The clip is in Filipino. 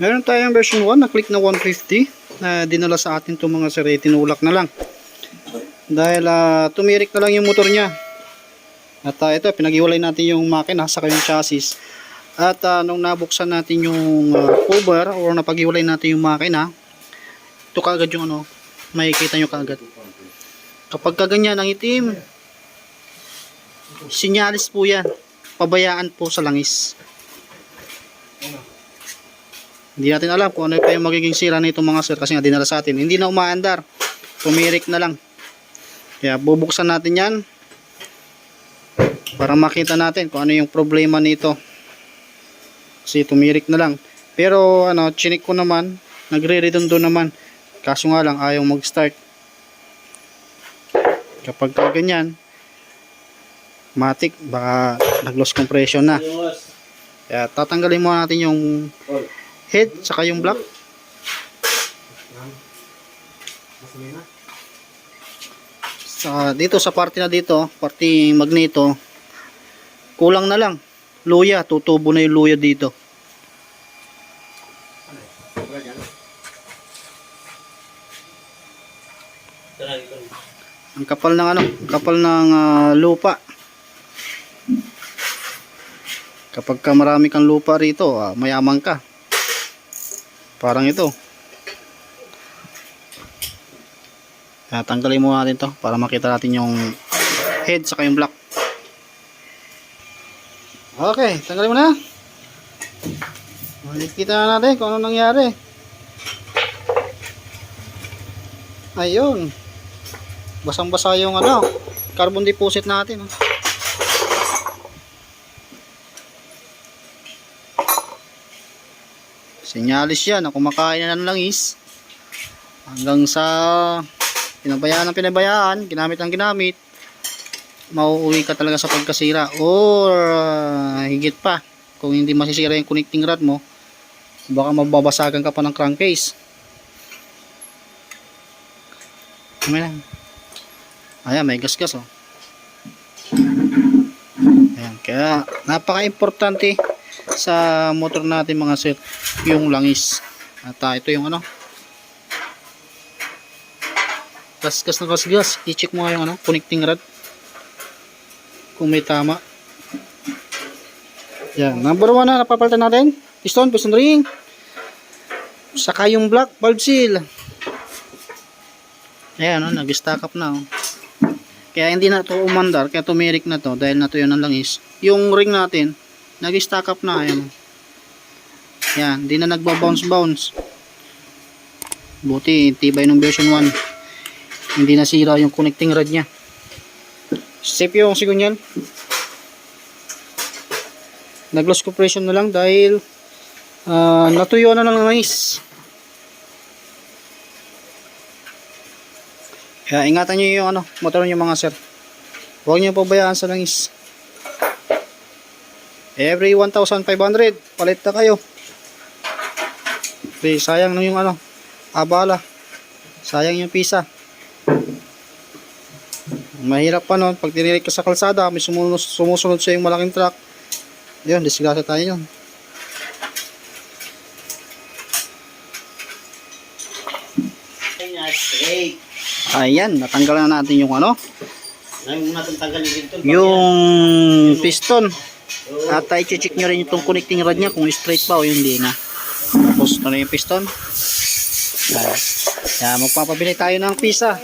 Meron tayong version 1 na click na 150 na dinala sa atin itong mga sir, eh, tinulak na lang. Dahil ah, tumirik na lang yung motor niya. At ah, ito, pinag-iwalay natin yung makina saka yung chassis. At ah, nung nabuksan natin yung ah, cover or napag-iwalay natin yung makina, ito kaagad yung ano, makikita nyo kaagad. Kapag kaganyan ang itim, sinyalis po yan. Pabayaan po sa langis. Hindi natin alam kung ano pa yung magiging sira nito mga sir kasi nga dinala sa atin. Hindi na umaandar. Tumirik na lang. Kaya bubuksan natin yan para makita natin kung ano yung problema nito. Kasi tumirik na lang. Pero ano, chinik ko naman, nagre-redondo naman. Kaso nga lang ayaw mag-start. Kapag ka ganyan, matik, baka nag-loss compression na. Kaya tatanggalin muna natin yung head saka yung block. Sa dito sa parte na dito, parte magneto, kulang na lang. Luya, tutubo na yung luya dito. Ang kapal ng ano, kapal ng ah, lupa. Kapag ka marami kang lupa rito, ah, mayaman ka. Parang ito. Kaya tanggalin mo natin to para makita natin yung head saka yung block. Okay, tanggalin mo na. Makikita na natin kung ano nangyari. Ayun. Basang-basa yung ano, carbon deposit natin. Oh. Sinyalis yan na kumakain na ng langis. Hanggang sa pinabayaan ng pinabayaan, ginamit ang ginamit, mauuwi ka talaga sa pagkasira. Or ah, higit pa kung hindi masisira yung connecting rod mo baka mababasagan ka pa ng crankcase. May lang ayan may gasgas oh. Ayan kaya napaka importante sa motor natin mga sir yung langis. At ah, ito yung ano. Kasgas na kasgas i-check mo nga yung ano connecting rod. Kung may tama. Yan. Number 1 na napapalitan natin. Piston piston ring. Saka yung black valve seal. Ayan o nag stack up na oh. kaya hindi na to umandar kaya tumirik na to dahil natuyo ng langis. Yung ring natin nag stack up na ayan. Yan hindi na nagba bounce buti tibay ng version 1 hindi nasira yung connecting rod nya safe yung sigunyan nag loss compression na lang dahil ah, natuyo na ng langis kaya ingatan nyo yung ano motor nyo mga sir. Huwag nyo pabayaan sa langis every 1,500 palit na kayo. Okay, sayang na yung ano abala. Sayang yung pisa. Mahirap pa nun pag tinirik ka sa kalsada may sumunod, sumusunod sa yung malaking truck. Yun disgrasya tayo yun. Ayan natanggal na natin yung ano? Yung piston at uh, i-check nyo rin itong connecting rod nya kung straight pa o hindi na. Tapos na yung piston? Ayan. Magpapabili tayo ng pisa